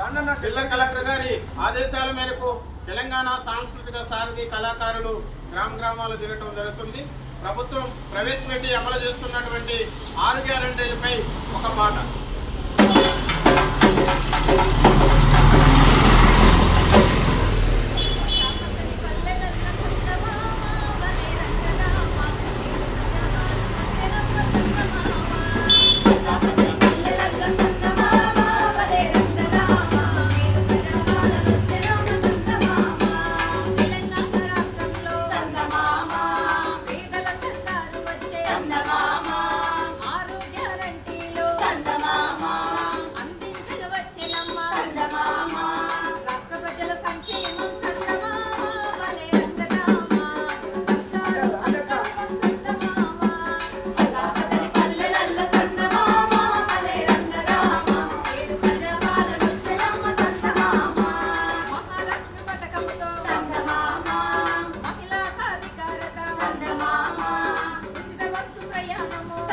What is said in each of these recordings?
జిల్లా కలెక్టర్ గారి ఆదేశాల మేరకు తెలంగాణ సాంస్కృతిక సారథి కళాకారులు గ్రామ గ్రామాలు తిరగటం జరుగుతుంది. ప్రభుత్వం ప్రవేశపెట్టి అమలు చేస్తున్నటువంటి ఆరు గ్యారంటీలపై ఒక మాట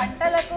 వంటలతో